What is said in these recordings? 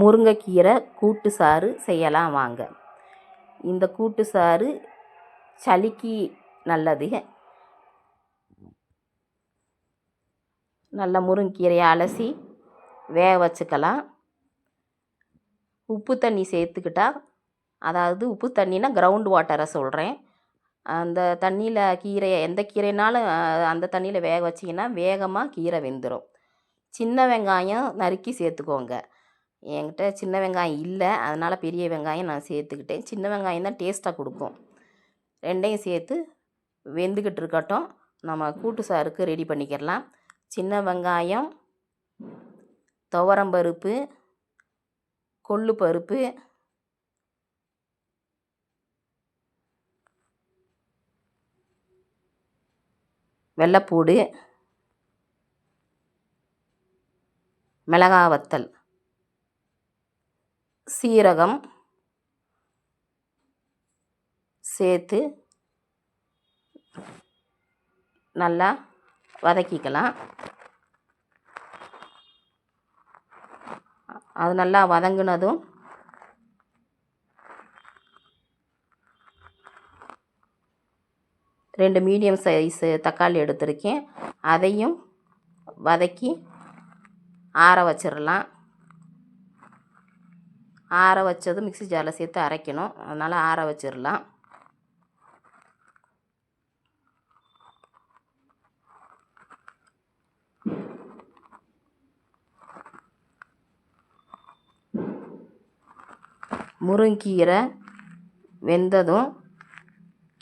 முருங்கைக்கீரை கூட்டு சாறு செய்யலாம் வாங்க. இந்த கூட்டு சாறு சளிக்கு நல்லது. நல்லா முருங்கீரையை அலசி வேக வச்சுக்கலாம். உப்பு தண்ணி சேர்த்துக்கிட்டா அதாவது உப்பு தண்ணினா கிரவுண்ட் வாட்டரை சொல்கிறேன் அந்த தண்ணியில் கீரையை எந்த கீரைனாலும் அந்த தண்ணியில் வேக வச்சிங்கன்னா வேகமாக கீரை வெந்துடும் சின்ன வெங்காயம் நறுக்கி சேர்த்துக்கோங்க. என்கிட்ட சின்ன வெங்காயம் இல்லை. அதனால் பெரிய வெங்காயம் நான் சேர்த்துக்கிட்டேன். சின்ன வெங்காயம் தான் டேஸ்ட்டாக கொடுக்கும். ரெண்டையும் சேர்த்து வெந்துக்கிட்டு இருக்கட்டும். நம்ம கூட்டு சாருக்கு ரெடி பண்ணிக்கிடலாம். சின்ன வெங்காயம் துவரம்பருப்பு கொள்ளு பருப்பு வெள்ளைப்பூடு மிளகா வத்தல். சீரகம் சேர்த்து நல்லா வதக்கிக்கலாம். அது நல்லா வதங்கினதும் ரெண்டு மீடியம் சைஸு தக்காளி எடுத்திருக்கேன். அதையும் வதக்கி ஆற வச்சிடலாம் ஆற வச்சதும் மிக்ஸி ஜாரில் சேர்த்து அரைக்கணும். அதனால் ஆற வச்சிடலாம் முருங்கீரை வெந்ததும்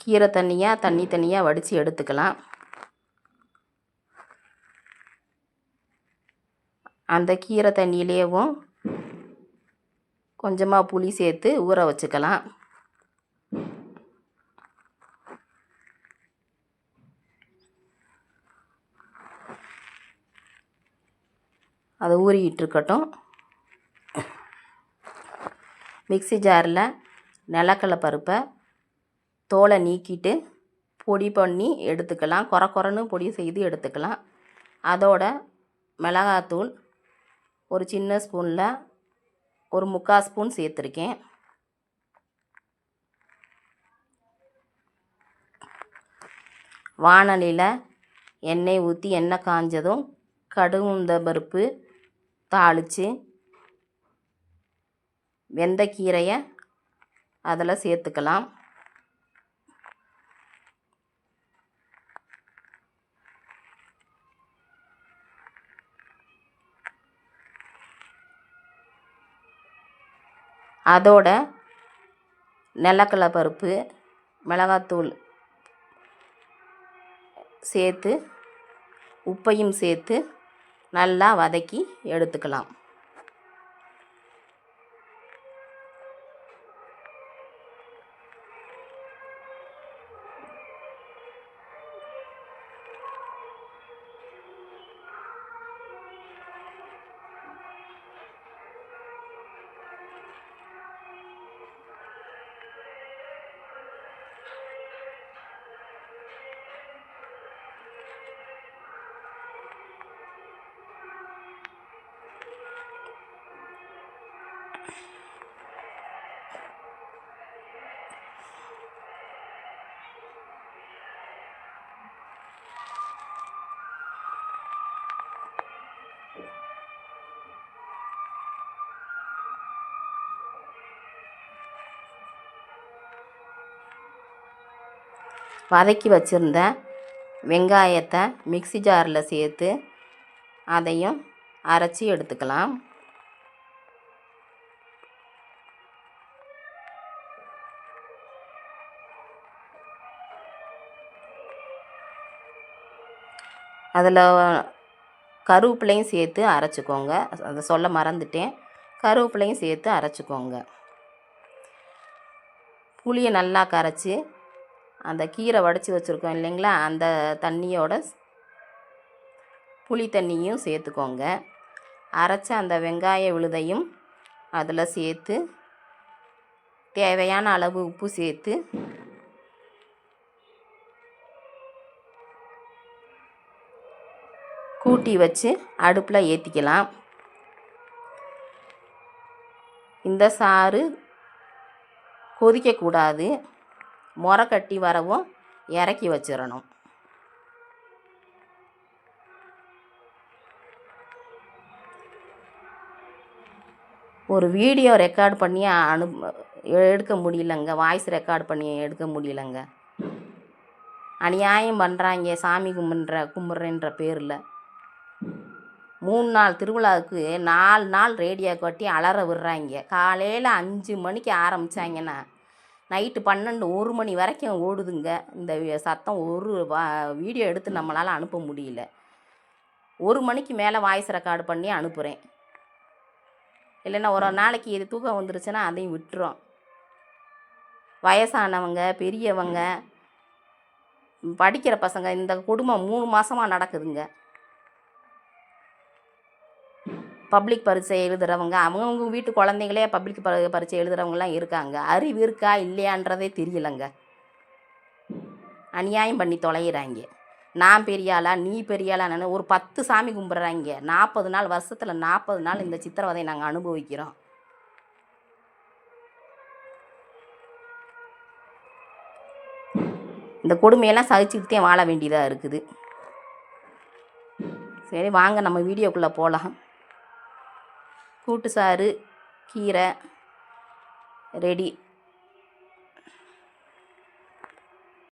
கீரை தண்ணியாக தண்ணி தனியாக வடித்து எடுத்துக்கலாம். அந்த கீரை தண்ணியிலேயும் கொஞ்சமாக புளி சேர்த்து ஊற வச்சுக்கலாம். அதை ஊறிக்கிட்டு இருக்கட்டும். மிக்ஸி ஜாரில் நிலக்கடலை பருப்பை தோலை நீக்கிட்டு பொடி பண்ணி எடுத்துக்கலாம். கொர கொரன்னு பொடி செய்து எடுத்துக்கலாம். அதோட மிளகாத்தூள் ஒரு சின்ன ஸ்பூனில் ஒரு முக்கால் ஸ்பூன் சேர்த்துருக்கேன். வாணலியில் எண்ணெய் ஊற்றி எண்ணெய் காஞ்சதும் கடுகு பருப்பு தாளித்து வெந்தக்கீரையை அதில் சேர்த்துக்கலாம். அதோட நிலக்கடல பருப்பு மிளகாத்தூள் சேர்த்து உப்பையும் சேர்த்து நல்லா வதக்கி எடுத்துக்கலாம். வதக்கி வச்சுருந்த வெங்காயத்தை மிக்ஸி ஜாரில் சேர்த்து அதையும் அரைச்சி எடுத்துக்கலாம். அதில் கருவேப்பிலையும் சேர்த்து அரைச்சிக்கோங்க. அதை சொல்ல மறந்துட்டேன். கருவேப்பிலையும் சேர்த்து அரைச்சிக்கோங்க. புளியை நல்லா கரைச்சி அந்த கீரை வடித்து வச்சுருக்கோம் இல்லைங்களா? அந்த தண்ணியோட புளி தண்ணியும் சேர்த்துக்கோங்க. அரைச்ச அந்த வெங்காய விழுதையும் அதில் சேர்த்து தேவையான அளவு உப்பு சேர்த்து கூட்டி வச்சு அடுப்பில் ஏற்றிக்கலாம் இந்த சாறு கொதிக்கக்கூடாது. முறை கட்டி வரவும் இறக்கி வச்சிடணும் ஒரு வீடியோ ரெக்கார்ட் பண்ணி அனு எடுக்க முடியலங்க. வாய்ஸ் ரெக்கார்ட் பண்ணி எடுக்க முடியலங்க. அநியாயம் பண்ணுறாங்க சாமி கும்பிட்ற கும்பிட்றேன்ற பேரில். மூணு நாள் திருவிழாவுக்கு நாலு நாள் ரேடியோ கட்டி அலற விடுறாங்க. காலையில் அஞ்சு மணிக்கு ஆரம்பித்தாங்கன்னா நைட்டு பன்னெண்டு ஒரு மணி வரைக்கும் ஓடுதுங்க. இந்த சத்தம் ஒரு வா- வீடியோ எடுத்து நம்மளால் அனுப்ப முடியல. ஒரு மணிக்கு மேலே வாய்ஸ் ரெக்கார்டு பண்ணி அனுப்புகிறேன் இல்லைன்னா ஒரு நாளைக்கு இது தூக்கம் வந்துருச்சுன்னா அதையும் விட்டுரும் வயசானவங்க பெரியவங்க படிக்கிற பசங்க இந்த குடும்பம் மூணு மாதமாக நடக்குதுங்க. பப்ளிக் பரீட்சை எழுதுறவங்க அவங்கவுங்க வீட்டு குழந்தைங்களே பப்ளிக் ப பரீட்சை எழுதுறவங்கலாம் இருக்காங்க. அறிவு இருக்கா இல்லையான்றதே தெரியலைங்க. அநியாயம் பண்ணி தொலைகிறாங்க நான் பெரியாளா நீ பெரியாளான்னு ஒரு பத்து சாமி கும்பிட்றாங்க. நாற்பது நாள் வருஷத்தில் நாற்பது நாள் இந்த சித்திரவதை நாங்கள் அனுபவிக்கிறோம். இந்த கொடுமையெல்லாம் சகிச்சுக்கிட்டே வாழ வேண்டியதாக இருக்குது. சரி வாங்க நம்ம வீடியோக்குள்ளே போகலாம் கூட்டு சாறு கீரை ரெடி.